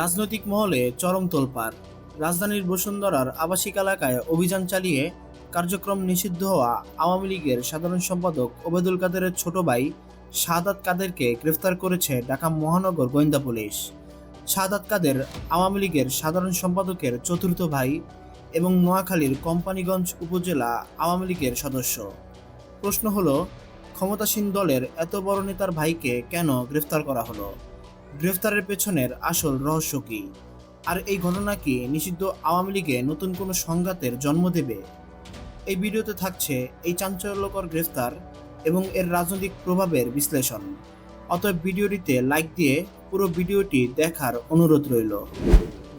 রাজনৈতিক মহলে চরম তোলপাড়। রাজধানীর বসুন্ধরার আবাসিক এলাকায় অভিযান চালিয়ে কার্যক্রম নিষিদ্ধ হওয়া আওয়ামী লীগের সাধারণ সম্পাদক ওবেদুল কাদেরের ছোট ভাই শাহাদাত কাদেরকে গ্রেফতার করেছে ঢাকা মহানগর গোয়েন্দা পুলিশ। শাহাদাত কাদের আওয়ামী লীগের সাধারণ সম্পাদকের চতুর্থ ভাই এবং নোয়াখালীর কোম্পানিগঞ্জ উপজেলা আওয়ামী লীগের সদস্য। প্রশ্ন হলো, ক্ষমতাসীন দলের এত বড় নেতার ভাইকে কেন গ্রেফতার করা হলো? গ্রেফতারের পেছনের আসল রহস্য কি? আর এই ঘটনা কি নিষিদ্ধ আওয়ামী লীগে নতুন কোনো সংঘাতের জন্ম দেবে? এই ভিডিওতে থাকছে এই চাঞ্চল্যকর গ্রেফতার এবং এর রাজনৈতিক প্রভাবের বিশ্লেষণ। অতএব ভিডিওটিতে লাইক দিয়ে পুরো ভিডিওটি দেখার অনুরোধ রইল।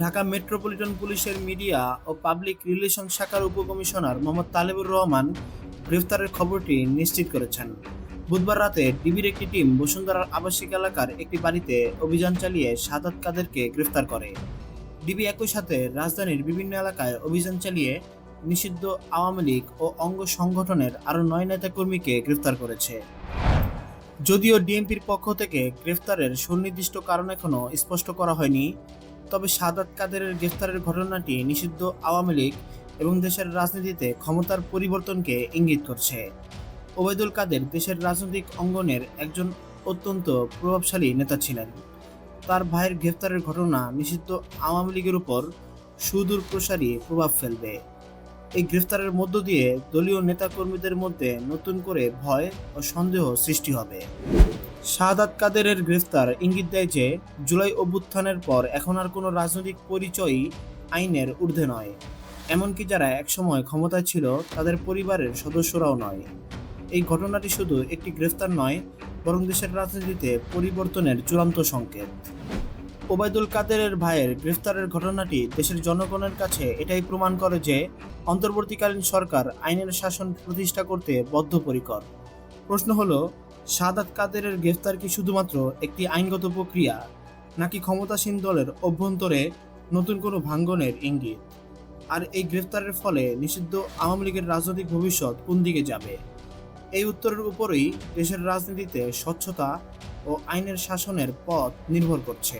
ঢাকা মেট্রোপলিটন পুলিশের মিডিয়া ও পাবলিক রিলেশন শাখার উপকমিশনার মোহাম্মদ তালেবুর রহমান গ্রেফতারের খবরটি নিশ্চিত করেছেন। বুধবার রাতে ডিবির একটি টিম বসুন্ধরার আবাসিক এলাকার একটি বাড়িতে অভিযান চালিয়ে সাদাত কাদেরকে গ্রেফতার করে। ডিবি একই সাথে রাজধানীর বিভিন্ন এলাকায় অভিযান চালিয়ে নিষিদ্ধ আওয়ামী লীগ ও অঙ্গ সংগঠনের আরও নয় নেতাকর্মীকে গ্রেফতার করেছে। যদিও ডিএমপির পক্ষ থেকে গ্রেফতারের সুনির্দিষ্ট কারণ এখনও স্পষ্ট করা হয়নি, তবে সাদাত কাদেরের গ্রেফতারের ঘটনাটি নিষিদ্ধ আওয়ামী লীগ এবং দেশের রাজনীতিতে ক্ষমতার পরিবর্তনকে ইঙ্গিত করছে। ওবায়দুল কাদের দেশের রাজনৈতিক অঙ্গনের একজন অত্যন্ত প্রভাবশালী নেতা ছিলেন। তার ভাইয়ের গ্রেফতারের ঘটনা নিষিদ্ধ আওয়ামী লীগের উপর সুদূর প্রসারী প্রভাব ফেলবে। এই গ্রেফতারের মধ্য দিয়ে দলীয় নেতাকর্মীদের মধ্যে নতুন করে ভয় ও সন্দেহ সৃষ্টি হবে। শাহাদাত কাদেরের গ্রেফতার ইঙ্গিত দেয় যে, জুলাই অভ্যুত্থানের পর এখন আর কোনো রাজনৈতিক পরিচয়ই আইনের ঊর্ধ্বে নয়। এমনকি যারা একসময় ক্ষমতায় ছিল, তাদের পরিবারের সদস্যরাও নয়। এই ঘটনাটি শুধু একটি গ্রেফতার নয়, বরং দেশের রাজনীতিতে পরিবর্তনের চূড়ান্ত সংকেত। ওবায়দুল কাদেরের ভাইয়ের গ্রেফতারের ঘটনাটি দেশের জনগণের কাছে এটাই প্রমাণ করে যে অন্তর্বর্তীকালীন সরকার আইনের শাসন প্রতিষ্ঠা করতে বদ্ধপরিকর। প্রশ্ন হলো, সাদাত কাদেরের গ্রেফতার কি শুধুমাত্র একটি আইনগত প্রক্রিয়া, নাকি ক্ষমতাসীন দলের অভ্যন্তরে নতুন কোনো ভাঙ্গনের ইঙ্গিত? আর এই গ্রেফতারের ফলে নিষিদ্ধ আওয়ামী লীগের রাজনৈতিক ভবিষ্যৎ কোন দিকে যাবে? এই উত্তরের উপরই দেশের রাজনীতিতে স্বচ্ছতা ও আইনের শাসনের পথ নির্ভর করছে।